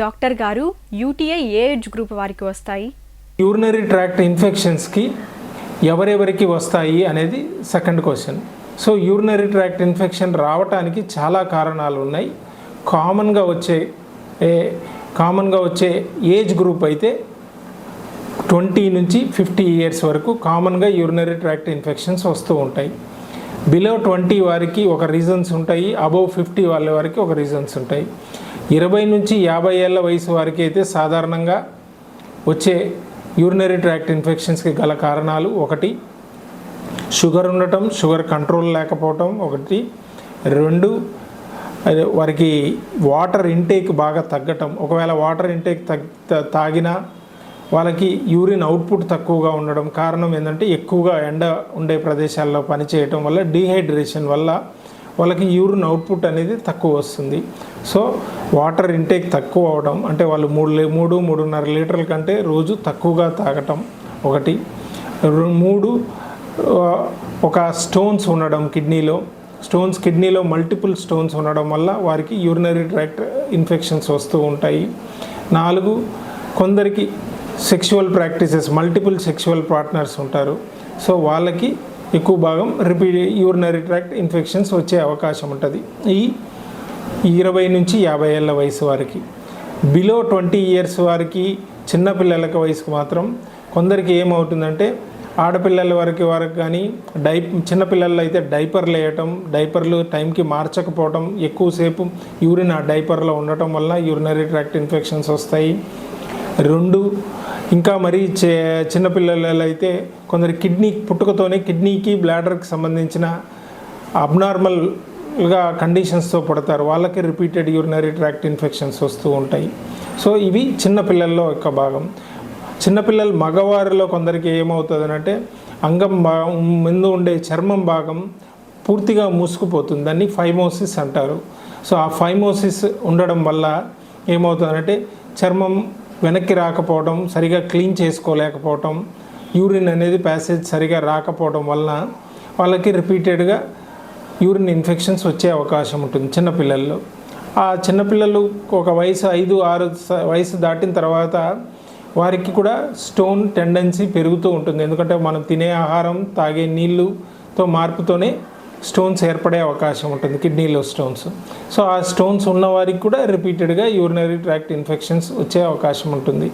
Doctor గారు UTI ఏ age group వారికి వస్తాయి? యూరినరీ ట్రాక్ట్ ఇన్ఫెక్షన్స్కి ఎవరెవరికి వస్తాయి అనేది second question so urinary tract infection రావటానికి చాలా కారణాలు ఉన్నాయి. కామన్గా వచ్చే ఏ కామన్గా వచ్చే ఏజ్ గ్రూప్ అయితే ట్వంటీ నుంచి ఫిఫ్టీ ఇయర్స్ వరకు కామన్గా యూరినరీ ట్రాక్ట్ ఇన్ఫెక్షన్స్ వస్తూ ఉంటాయి. బిలో ట్వంటీ వారికి ఒక రీజన్స్ ఉంటాయి. అబోవ్ ఫిఫ్టీ వాళ్ళ వారికి ఒక రీజన్స్ ఉంటాయి. ఇరవై నుంచి యాభై ఏళ్ళ వయసు వారికి అయితే సాధారణంగా వచ్చే యూరినరీ ట్రాక్ట్ ఇన్ఫెక్షన్స్కి గల కారణాలు ఒకటి షుగర్ ఉండటం షుగర్ కంట్రోల్ లేకపోవటం ఒకటి. రెండు వారికి వాటర్ ఇంటేక్ బాగా తగ్గటం. ఒకవేళ వాటర్ ఇంటేక్ తగ్ త- తాగినా వాళ్ళకి యూరిన్ అవుట్పుట్ తక్కువగా ఉండడం కారణం ఏంటంటే ఎక్కువగా ఎండ ఉండే ప్రదేశాల్లో పనిచేయటం వల్ల డీహైడ్రేషన్ వల్ల వాళ్ళకి యూరిన్ అవుట్పుట్ అనేది తక్కువ వస్తుంది. సో వాటర్ ఇంటేక్ తక్కువ అవడం అంటే వాళ్ళు మూడు మూడు మూడున్నర లీటర్ల కంటే రోజు తక్కువగా తాగటం ఒకటి. మూడు ఒక స్టోన్స్ ఉండడం కిడ్నీలో. స్టోన్స్ కిడ్నీలో మల్టిపుల్ స్టోన్స్ ఉండడం వల్ల వారికి యూరినరీ ట్రాక్ట్ ఇన్ఫెక్షన్స్ వస్తూ ఉంటాయి. నాలుగు కొందరికి sexual practices multiple sexual partners ఉంటారు. సో వాళ్ళకి ఎక్కువ భాగం రిపీట్ యూరినరీ ట్రాక్ట్ ఇన్ఫెక్షన్స్ వచ్చే అవకాశం ఉంటుంది. ఈ ఇరవై నుంచి యాభై ఏళ్ళ వయసు వారికి. బిలో ట్వంటీ ఇయర్స్ వారికి చిన్నపిల్లలకి వయసుకు మాత్రం కొందరికి ఏమవుతుందంటే ఆడపిల్లల వరకు వరకు కానీ డై చిన్నపిల్లలు అయితే డైపర్లు వేయటం డైపర్లు టైంకి మార్చకపోవటం ఎక్కువసేపు యూరిన్ ఆ డైపర్లో ఉండటం వల్ల యూరినరీ ట్రాక్ట్ ఇన్ఫెక్షన్స్ వస్తాయి. రెండు ఇంకా మరి చే చిన్నపిల్లలలో అయితే కొందరు కిడ్నీ పుట్టుకతోనే కిడ్నీకి బ్లాడర్కి సంబంధించిన అబ్నార్మల్గా కండిషన్స్తో పడతారు. వాళ్ళకి రిపీటెడ్ యూరినరీ ట్రాక్ట్ ఇన్ఫెక్షన్స్ వస్తూ ఉంటాయి. సో ఇవి చిన్నపిల్లల్లో ఒక భాగం. చిన్నపిల్లలు మగవారిలో కొందరికి ఏమవుతుందనంటే అంగం భాగం ముందు ఉండే చర్మం భాగం పూర్తిగా మూసుకుపోతుంది. దాన్ని ఫైమోసిస్ అంటారు. సో ఆ ఫైమోసిస్ ఉండడం వల్ల ఏమవుతుందంటే చర్మం వెనక్కి రాకపోవడం సరిగా క్లీన్ చేసుకోలేకపోవటం యూరిన్ అనేది ప్యాసేజ్ సరిగా రాకపోవడం వలన వాళ్ళకి రిపీటెడ్గా యూరిన్ ఇన్ఫెక్షన్స్ వచ్చే అవకాశం ఉంటుంది చిన్నపిల్లల్లో ఆ చిన్నపిల్లలు ఒక వయసు ఐదు ఆరు వయసు దాటిన తర్వాత వారికి కూడా స్టోన్ టెండెన్సీ పెరుగుతూ ఉంటుంది. ఎందుకంటే మనం తినే ఆహారం తాగే నీళ్ళుతో మార్పుతోనే స్టోన్స్ ఏర్పడే అవకాశం ఉంటుంది కిడ్నీలో స్టోన్స్. సో ఆ స్టోన్స్ ఉన్న వారికి కూడా రిపీటెడ్గా యూరినరీ ట్రాక్ట్ ఇన్ఫెక్షన్స్ వచ్చే అవకాశం ఉంటుంది.